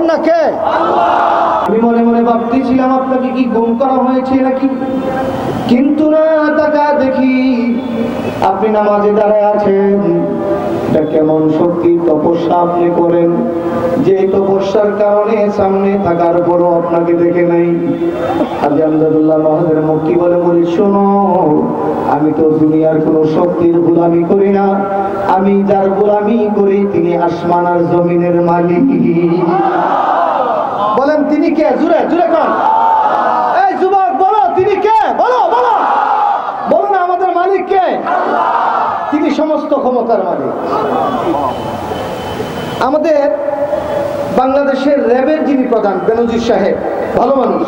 বলেন না কে? আমি মনে মনে ভাবতেছিলাম, আপনাকে কি গুম করা হয়েছে নাকি? কিন্তু না টাকা দেখি আপনি নামাজে দাঁড়ায় আছেন। কেমন শক্তি তপস্যা আপনি করেন? যে তপস্যার কারণে সামনে থাকার পরও আপনাকে দেখে নাই। হাজি আমদাদুল্লাহ মহাদের মুক্তি বলে বলি, শোনো আমি তো দুনিয়ার কোনো শক্তির গোলামি করি না। আমি যার গোলামি করি তিনি আসমান আর জমিনের মালিক। বলেন, তিনি কে? জুড়ে জুড়ে কন। এই যুবক, বলো, তিনি কে? বলো বলো। বলো না, আমাদের মালিক কে? তিনি সমস্ত ক্ষমতার মালিক। আমাদের বাংলাদেশের র্যাবের যিনি প্রধান, বেনজির সাহেব, ভালো মানুষ।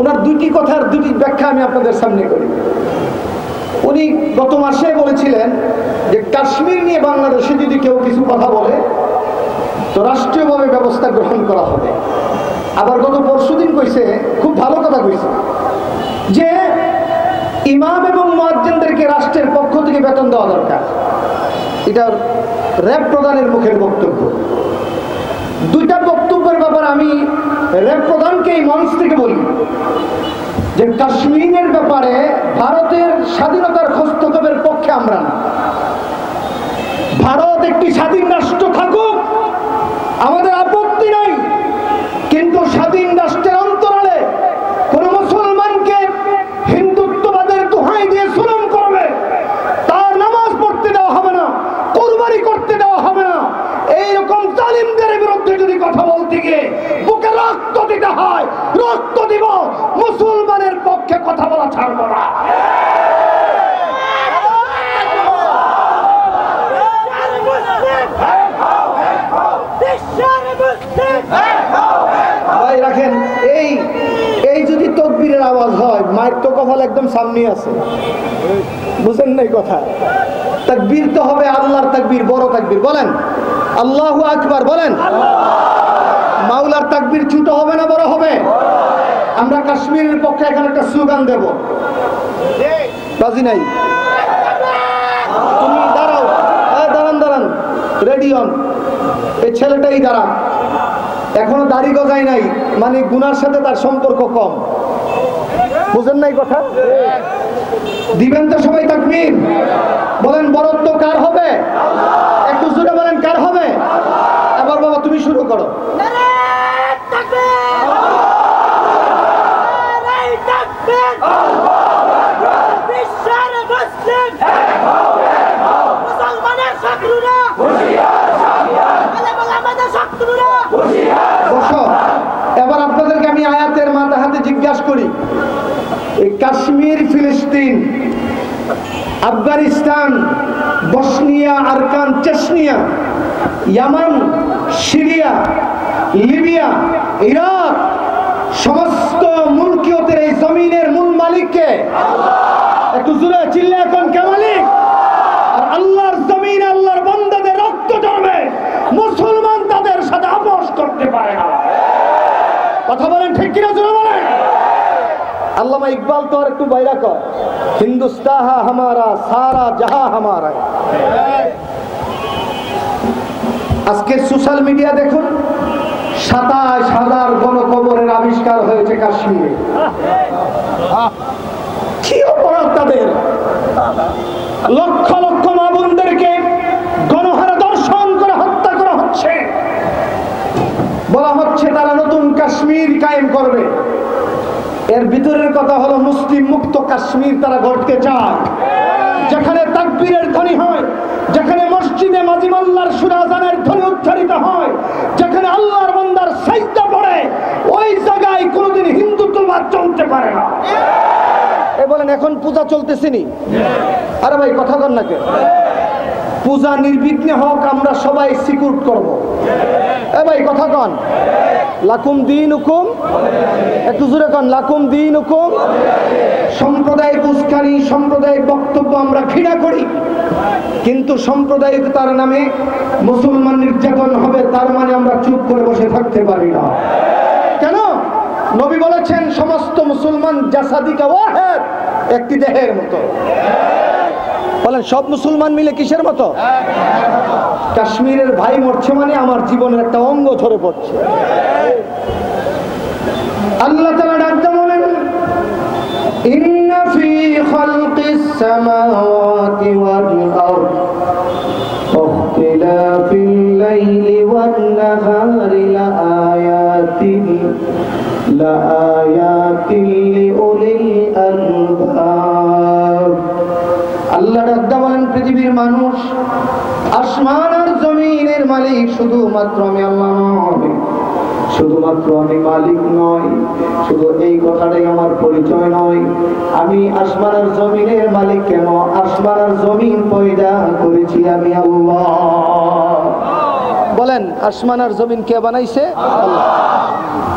ওনার দুটি কথার দুটি ব্যাখ্যা আমি আপনাদের সামনে করি। উনি গত মাসে বলেছিলেন যে কাশ্মীর নিয়ে বাংলাদেশে যদি কেউ কিছু কথা বলে, তো রাষ্ট্রীয়ভাবে ব্যবস্থা গ্রহণ করা হবে। আবার গত পরশুদিন কইছে, খুব ভালো কথা কইছে, যে ইমাম এবং মুয়াজ্জিনদেরকে রাষ্ট্রের পক্ষ থেকে বেতন দেওয়া দরকার। এটা র্যাব প্রধানের মুখের বক্তব্য। দুইটা বক্তব্যের ব্যাপারে আমি র্যাব প্রধানকে এই মঞ্চ থেকে বলি যে কাশ্মীরের ব্যাপারে ভারতের স্বাধীনতার হস্তক্ষেপের পক্ষে আমরা ভারত একটি স্বাধীন রাষ্ট্র থাকুক আমাদের আপত্তি নাই কিন্তু স্বাধীন রাষ্ট্রের অন্তরালে কোন মুসলমানকে হিন্দুত্ববাদের দোহাই দিয়ে সুলম করবে তার নামাজ পড়তে দেওয়া হবে না কোরবানি করতে দেওয়া হবে না এইরকম তালিমদের বিরুদ্ধে যদি কথা বলতে গিয়ে বুকে রক্ত দিতে হয়, রক্ত দিব, মুসলমানের পক্ষে কথা বলা ছাড়বো না। ভাই, রাখেন, এই এই যদি তকবীরের আওয়াজ হয়, মায়ের তো একদম আছে। বুঝেন নাই কথা? তাকবীর তো হবে বড় তাকবীর। বলেন, আল্লাহু আকবার, বলেন। মাওলার তাকবীর ছোট হবে না বড় হবে? আমরা কাশ্মীরের পক্ষে এখানে একটা স্লোগান দেব। রাজি নাই। তুমি দাঁড়াও। হ্যাঁ দাঁড়ান দাঁড়ান। রেডি অন এই ছেলেটাই দাঁড়ান এখনও দাড়ি গজায় নাই। মানে গুনার সাথে তার সম্পর্ক কম। বুঝেন নাই কথা? দিবেন তো সবাই তাকবীর। বলেন, বরত্ব কার হবে? একটু জোরে বলেন, কার হবে এবার বাবা তুমি শুরু করো। এবার আপনাদেরকে আমি আয়াতের মাথা হাতে জিজ্ঞাসা করি। এই কাশ্মীর ফিলিস্তিন আফগানিস্তান বসনিয়া আরকান চেসনিয়া ইয়ামান, সিরিয়া, লিবিয়া, ইরাক, সমস্ত মুলকিয়তের এই জমিনের মূল মালিককে একটু জোরে চিল্লা এখন কে মালিক? আর আল্লাহর জমিন, আল্লাহর বন্দাদের রক্ত জন্মে মুসলমান তাদের সাথে আপোষ করতে পারে না। কথা বলেন ঠিক কিনা জোরে বলেন? আল্লামা ইকবাল তো আর একটু বাইরা কর। হিন্দুস্তাহা হামারা, সারা জাহা হামারা আজকে সোশ্যাল মিডিয়া দেখুন, সাতাশ হাজার গণকবরের আবিষ্কার হয়েছে কাশ্মীরে। কি অপরাধ তাদের? লক্ষ লক্ষ মা বোনদেরকে গণহারে দর্শন করে হত্যা করা হচ্ছে। বলা হচ্ছে তারা নতুন কাশ্মীর কায়েম করবে। এর ভিতরের কথা হলো মুসলিম মুক্ত কাশ্মীর তারা গড়তে চায়। যেখানে তাকবীরের ধ্বনি হয়, যেখানে মসজিদে মাজিমাল্লার সুরাজানের ধ্বনি উচ্চারিত হয়, যেখানে আল্লাহর বন্দার সাইদা পড়ে, ওই জায়গায় কোনোদিন হিন্দুত্ববাদ চলতে পারে না। এ বলেন, এখন পূজা চলতেছে নি? আরে ভাই, কথা কন না কেন? পূজা নির্বিঘ্নে হোক, আমরা সবাই সিকিউর করব। এ ভাই, কথা কন। লাকুম দিন হুকুম একটু জোরে কন। লাকুম দিন হুকুম সম্প্রদায়িক উস্কানি সাম্প্রদায়িক বক্তব্য আমরা ঘৃণা করি, কিন্তু সাম্প্রদায়িকতার নামে মুসলমান নির্যাতন হবে, তার মানে আমরা চুপ করে বসে থাকতে পারি না। কেন? নবী বলেছেন, সমস্ত মুসলমান একটি দেহের মতো। বলেন, সব মুসলমান মিলে কিসের মতো? কাশ্মীরের ভাই মরছে মানে আমার জীবনের একটা অঙ্গ ঝরে পড়ছে। আল্লাহ তালা ডাকতে السماوات والأرض واختلاف الليل والنهار لآيات لآيات لأولي الألباب আল্লাহ রাদ্দা বলেন পৃথিবীর মানুষ আসমান আর জমিনের মালিক শুধুমাত্র আমি আল্লাহ নয় শুধুমাত্র আমি মালিক নয় শুধু এই কথাটাই আমার পরিচয় নয়। আমি আসমান আর জমিনের মালিক কেন? আসমান আর জমিন পয়দা করেছি আমি আল্লাহ। বলেন আসমান আর জমিন কে বানাইছে?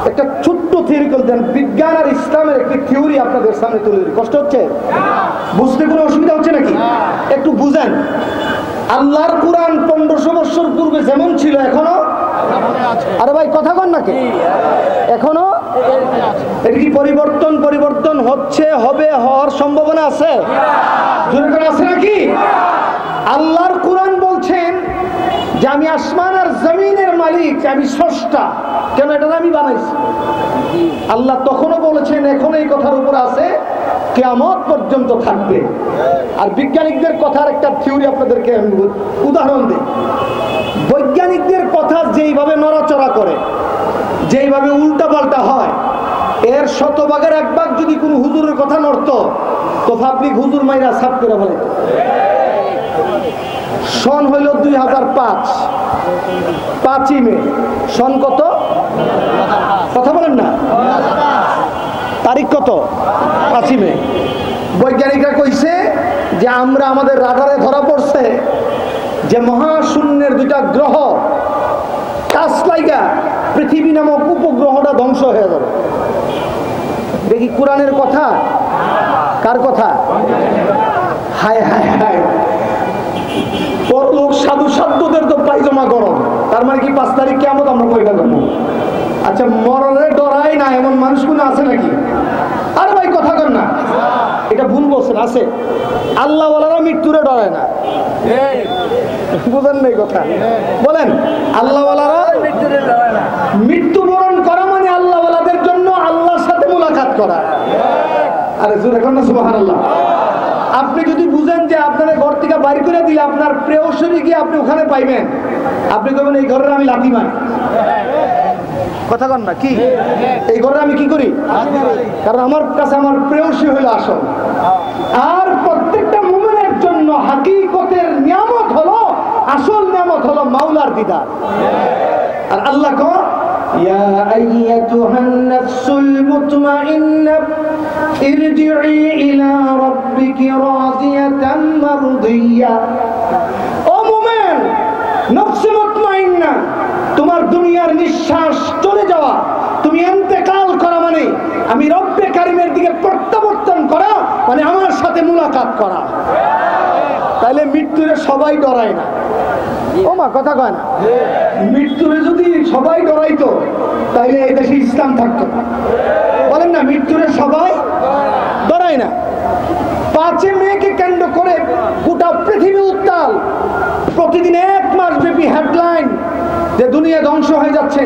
একটা ছোট্ট থিওরি করে দেন বিজ্ঞান আর ইসলামের একটি থিওরি আপনাদের সামনে তুলে দিই কষ্ট হচ্ছে? বুঝতে কোনো অসুবিধা হচ্ছে নাকি? একটু বুঝেন। আল্লাহর কোরআন পনেরোশো বছর পূর্বে যেমন ছিল, এখনও আরে ভাই, কথা কন নাকি? এখনও? এটা কি পরিবর্তন পরিবর্তন হচ্ছে, হবে, হওয়ার সম্ভাবনা আছে? আছে নাকি? আল্লাহর কোরআন বলছেন যে আমি আসমান আর জমিনের মালিক, আমি স্রষ্টা। কেন এটা আমি বানাইছি? আল্লাহ তখনও বলেছেন, এখন এই কথার উপর আছে, কেয়ামত পর্যন্ত থাকবে। আর বিজ্ঞানিকদের কথার একটা থিওরি আপনাদেরকে আমি উদাহরণ দিই। কথা যেইভাবে নড়াচড়া করে, যেইভাবে উল্টা পাল্টা হয়, এর শতভাগের এক ভাগ যদি কোনো হুজুরের কথা নড়তো, তো পাবলিক হুজুর মাইরা সাফ করে বলে সন হইল দুই হাজার পাঁচ, পাঁচই মে। সন কত? কথা বলেন না। তারিখ কত? পাঁচই মে। বৈজ্ঞানিকরা কইছে যে আমরা আমাদের রাডারে ধরা পড়ছে যে মহাশূন্যের দুইটা গ্রহ কাজ লাইগা পৃথিবী নামক উপগ্রহটা ধ্বংস হয়ে যাবে দেখি কোরআনের কথা? কার কথা? হায় হায় হায়। লোক সাধু সাধ্যদের তো পাইজমা গরম। তার মানে কি পাঁচ তারিখ কেমন আমরা কইটা করব আচ্ছা মরণে ডরাই না এমন মানুষগুলো আছে নাকি? আরে ভাই কথা কর না। এটা ভুল বলছেন আছে। আল্লাহওয়ালারা মৃত্যুরে ডরায় না। বুঝেন নাই কথা বলেন আল্লাহওয়ালারা মৃত্যুবরণ করা মানে আল্লাহওয়ালাদের জন্য আল্লাহর সাথে মোলাকাত করা আরে আপনি যদি বুঝেন যে আপনার ঘর থেকে বাড়ি করে দিলে আপনার প্রেয়সরে গিয়ে আপনি ওখানে পাইবেন, আপনি কবেন এই ঘরের আমি লাথি মারি। কথা কন না, কি? এই ঘরে আমি কি করি? কারণ আমার কাছে আমার প্রেয়সী হলো আসল। আর প্রত্যেকটা মোমেনের জন্য হাকিকতের নিয়ামত হলো, আসল নিয়ামত হলো মাওলার দিদার। আর আল্লাহ কর ইয়া আইয়াতুহান নাফসুল মুতমাইন্নাহ ارجعي إلى ربك راضية مرضية ও মুমিন নফসে মুতমাইন্না তোমার দুনিয়ার নিঃশ্বাস চলে যাওয়া তুমি এন্তেকাল করা মানে আমি রব্বে কারিমের দিকে প্রত্যাবর্তন করা মানে আমার সাথে মুলাকাত করা তাহলে মৃত্যুরে সবাই ডরায় না ও মা কথা কয় না মৃত্যুরে যদি সবাই ডরাইতো তাইলে এই দেশে ইসলাম থাকতো না বলেন না মৃত্যুরে সবাই ডরায় না। পাঁচে মেয়েকে কেন্দ্র করে গোটা পৃথিবী উত্তাল। প্রতিদিন এক মাস ব্যাপী হেডলাইন যে দুনিয়া ধ্বংস হয়ে যাচ্ছে।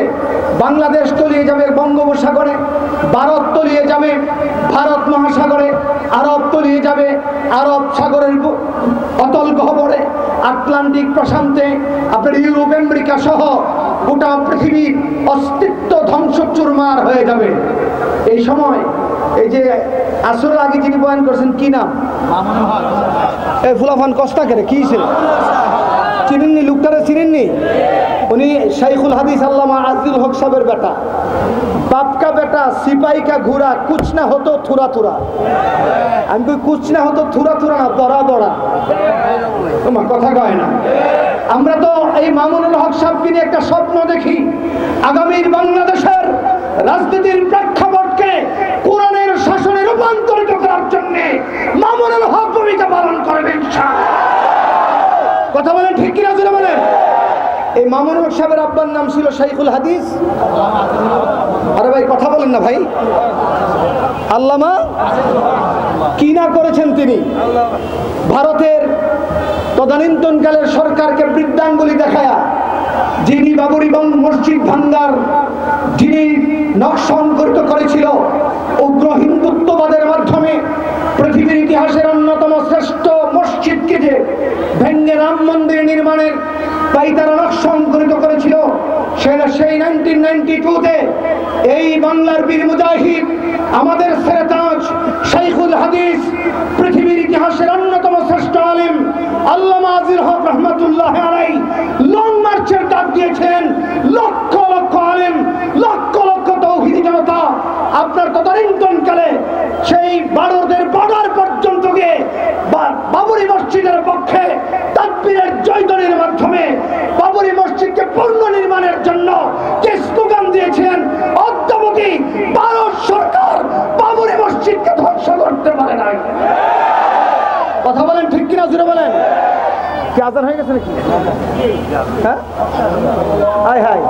বাংলাদেশ তলিয়ে যাবে বঙ্গোপসাগরে, ভারত তলিয়ে যাবে ভারত মহাসাগরে, আরব তলিয়ে যাবে আরব সাগরের অতল গহ্বরে, আটলান্টিক প্রশান্তে, আপনার ইউরোপ, আমেরিকা সহ গোটা পৃথিবীর অস্তিত্ব ধ্বংস চুরমার হয়ে যাবে। এই সময় এই যে আসরের আগে যিনি বয়ান করছেন, কি নাম? এই ফুলাফান কস্তা করে কি ছিল চিনেননি? লোকটারে চিনেননি? উনি শাইখুল হাদিস আল্লামা আজিল হক সাহেবের বেটা। বাপকা বেটা সিপাই কা ঘুরা কুছ না হতো থুরা থুরা। আমি কই, কুছ না হতো থুরা থুরা না, বড়া বড়া। তোমার কথা কয় না। আমরা তো এই মামুনুল হক সাহেবকে নিয়ে একটা স্বপ্ন দেখি। আগামীর বাংলাদেশের রাজনীতির প্রেক্ষাপটকে কোরআনের শাসনে রূপান্তরিত করার জন্য মামুনুল হক ভূমিকা পালন করবেন কথা বলেন ঠিক কিনা, জোরে বলেন? এই মামুনুল হক সাহেবের আব্বার নাম ছিল শাইখুল হাদিস। আরে ভাই, কথা বলেন না ভাই। আল্লামা, কি না করেছেন তিনি? ভারতের তদানীন্তনকালের সরকারকে বৃদ্ধাঙ্গুলি দেখায়া, যিনি বাবরি বং মসজিদ ভাঙ্গার যিনি নকশঙ্করিত করেছিল, উগ্র মাধ্যমে পৃথিবীর ইতিহাসের অন্যতম শ্রেষ্ঠ মসজিদকে যে ভেঙ্গে রাম মন্দির নির্মাণের তাই তারা নকশঙ্করিত করেছিল সেটা সেই নাইনটিন নাইনটি টুতে এই বাংলার বীর মুজাহিদ, আমাদের সেরেতাজ শাইখুল হাদিস, পৃথিবীর ইতিহাসের অন্যতম শ্রেষ্ঠ আলিম আল্লামা আজির হক রহমতুল্লাহ লং মার্চের ডাক দিয়েছেন লক্ষ লক্ষ আলিম, লক্ষ আপনার তদানীন্তন কালে সেই ভারতের বর্ডার পর্যন্ত গিয়ে বাবরি মসজিদের পক্ষে তাকবীরের জয়দনের মাধ্যমে বাবরি মসজিদকে পূর্ণ নির্মাণের জন্য যে স্লোগান দিয়েছেন অদ্যাবধি ভারত সরকার বাবরি মসজিদকে ধ্বংস করতে পারে নাই। কথা বলেন ঠিক কিনা জুড়ে বলেন। কি আজান হয়ে গেছে নাকি? হ্যাঁ? High high